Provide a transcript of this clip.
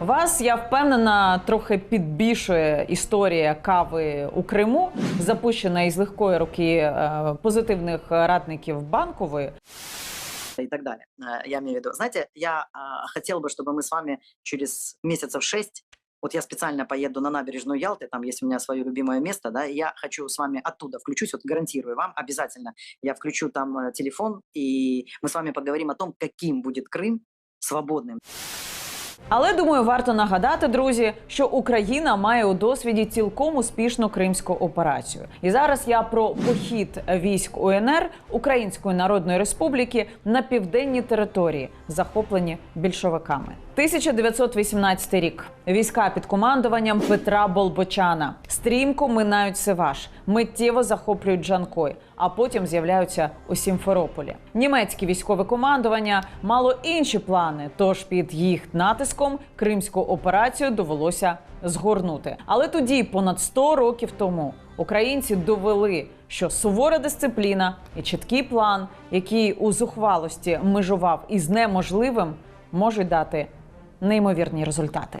Вас я впевнена трохи підбільшує історія кави у Криму, запущена із легкої руки е, позитивних радників банкової. и так далее. Э, Я имею в виду. Знаете, я а, хотел бы, чтобы мы с вами через месяцев шесть вот я специально поеду на набережную Ялты, там есть у меня свое любимое место, да, и я хочу с вами оттуда включусь, вот гарантирую вам, обязательно я включу там э, телефон, и мы с вами поговорим о том, каким будет Крым свободным. Але думаю, варто нагадати, друзі, що Україна має у досвіді цілком успішну кримську операцію. І зараз я про похід військ УНР Української Народної Республіки на південні території, захоплені більшовиками. 1918 рік. Війська під командуванням Петра Болбочана стрімко минають Севаш, миттєво захоплюють Джанкой, а потім з'являються у Сімферополі. Німецьке військове командування мало інші плани, тож під їх натиском кримську операцію довелося згорнути. Але тоді, понад 100 років тому, українці довели, що сувора дисципліна і чіткий план, який у зухвалості межував із неможливим, можуть дати неймовірні результати.